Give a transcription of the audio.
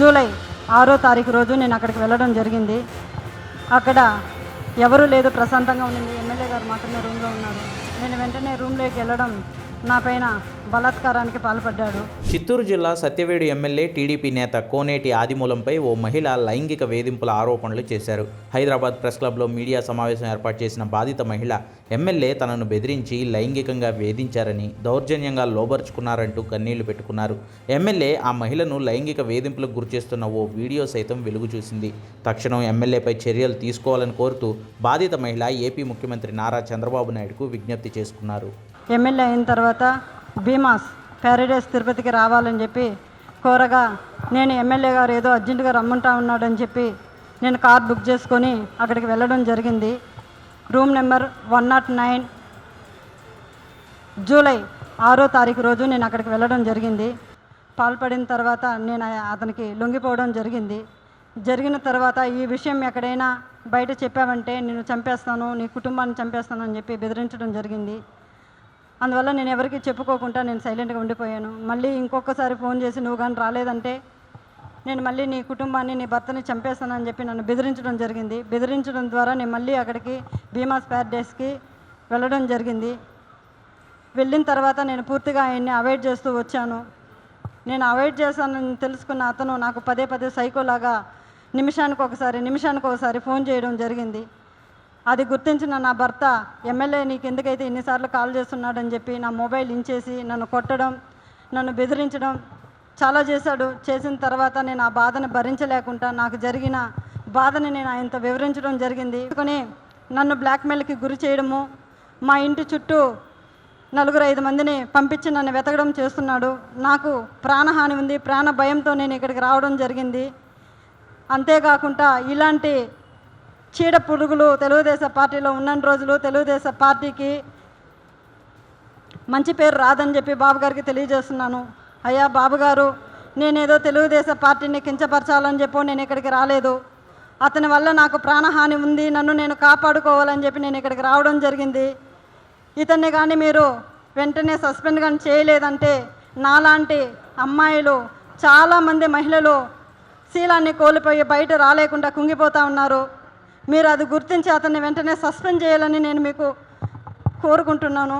July ఆరో తారీఖు రోజు నేను అక్కడికి వెళ్ళడం జరిగింది. అక్కడ ఎవరూ లేదు ప్రశాంతంగా ఉండింది ఎమ్మెల్యే గారు మాత్రమే రూమ్లో ఉన్నారు. నేను వెంటనే రూమ్లోకి వెళ్ళడం నాపైన బలాత్కారానికి పాల్పడ్డాడు. చిత్తూరు జిల్లా సత్యవేడు ఎమ్మెల్యే టీడీపీ నేత కోనేటి ఆదిమూలంపై ఓ మహిళ లైంగిక వేధింపుల ఆరోపణలు చేశారు. హైదరాబాద్ ప్రెస్ క్లబ్లో మీడియా సమావేశం ఏర్పాటు చేసిన బాధిత మహిళ ఎమ్మెల్యే తనను బెదిరించి లైంగికంగా వేధించారని దౌర్జన్యంగా లోబరుచుకున్నారంటూ కన్నీళ్ళు పెట్టుకున్నారు. ఎమ్మెల్యే ఆ మహిళను లైంగిక వేధింపులకు గురిచేస్తున్న ఓ వీడియో సైతం వెలుగు చూసింది. తక్షణం ఎమ్మెల్యేపై చర్యలు తీసుకోవాలని కోరుతూ బాధిత మహిళ ఏపీ ముఖ్యమంత్రి నారా చంద్రబాబు నాయుడుకు విజ్ఞప్తి చేసుకున్నారు. ఎమ్మెల్యే అయిన తర్వాత భీమాస్ ప్యారడైస్ తిరుపతికి రావాలని చెప్పి కోరగా నేను ఎమ్మెల్యే గారు ఏదో అర్జెంటుగా రమ్మంటా ఉన్నాడని చెప్పి నేను కార్ బుక్ చేసుకొని అక్కడికి వెళ్ళడం జరిగింది. Room number one naught nine July ఆరో తారీఖు రోజు నేను అక్కడికి వెళ్ళడం జరిగింది. పాల్పడిన తర్వాత నేను అతనికి లొంగిపోవడం జరిగింది. జరిగిన తర్వాత ఈ విషయం ఎక్కడైనా బయట చెప్పావంటే నేను చంపేస్తాను నీ కుటుంబాన్ని చంపేస్తాను అని చెప్పి బెదిరించడం జరిగింది. అందువల్ల నేను ఎవరికి చెప్పుకోకుండా నేను సైలెంట్గా ఉండిపోయాను. మళ్ళీ ఇంకొకసారి ఫోన్ చేసి నువ్వు కానీ రాలేదంటే నేను మళ్ళీ నీ కుటుంబాన్ని నీ భర్తని చంపేస్తానని చెప్పి నన్ను బెదిరించడం జరిగింది. బెదిరించడం ద్వారా నేను మళ్ళీ అక్కడికి భీమా స్పేర్ డేస్కి వెళ్ళడం జరిగింది. వెళ్ళిన తర్వాత నేను పూర్తిగా ఆయన్ని అవాయిడ్ చేస్తూ వచ్చాను. నేను అవాయిడ్ చేశానని తెలుసుకున్న అతను నాకు పదే పదే సైకోలాగా నిమిషానికి ఒకసారి నిమిషానికి ఒకసారి ఫోన్ చేయడం జరిగింది. అది గుర్తించిన నా భర్త ఎమ్మెల్యే నీకు ఎందుకైతే ఇన్నిసార్లు కాల్ చేస్తున్నాడని చెప్పి నా మొబైల్ ఇంచేసి నన్ను కొట్టడం నన్ను బెదిరించడం చాలా చేశాడు. చేసిన తర్వాత నేను ఆ బాధను భరించలేకుండా నాకు జరిగిన బాధని నేను ఆయనతో వివరించడం జరిగింది. కొని నన్ను బ్లాక్మెయిల్కి గురి చేయడము మా ఇంటి చుట్టూ నలుగురు ఐదు మందిని పంపించి నన్ను వెతకడం చేస్తున్నాడు. నాకు ప్రాణహాని ఉంది ప్రాణ భయంతో నేను ఇక్కడికి రావడం జరిగింది. అంతేకాకుండా ఇలాంటి చీడ పురుగులు తెలుగుదేశం పార్టీలో ఉన్న రోజులు తెలుగుదేశం పార్టీకి మంచి పేరు రాదని చెప్పి బాబు గారికి తెలియజేస్తున్నాను. అయ్యా బాబు గారు నేనేదో తెలుగుదేశం పార్టీని కించపరచాలని చెప్పి నేను ఇక్కడికి రాలేదు. అతని వల్ల నాకు ప్రాణహాని ఉంది నన్ను నేను కాపాడుకోవాలని చెప్పి నేను ఇక్కడికి రావడం జరిగింది. ఇతన్ని కానీ మీరు వెంటనే సస్పెండ్ కానీ చేయలేదంటే నాలాంటి అమ్మాయిలు చాలామంది మహిళలు శీలాన్ని కోల్పోయి బయట రాలేకుండా కుంగిపోతూ ఉన్నారు. మీరు అది గుర్తించి అతన్ని వెంటనే సస్పెండ్ చేయాలని నేను మీకు కోరుకుంటున్నాను.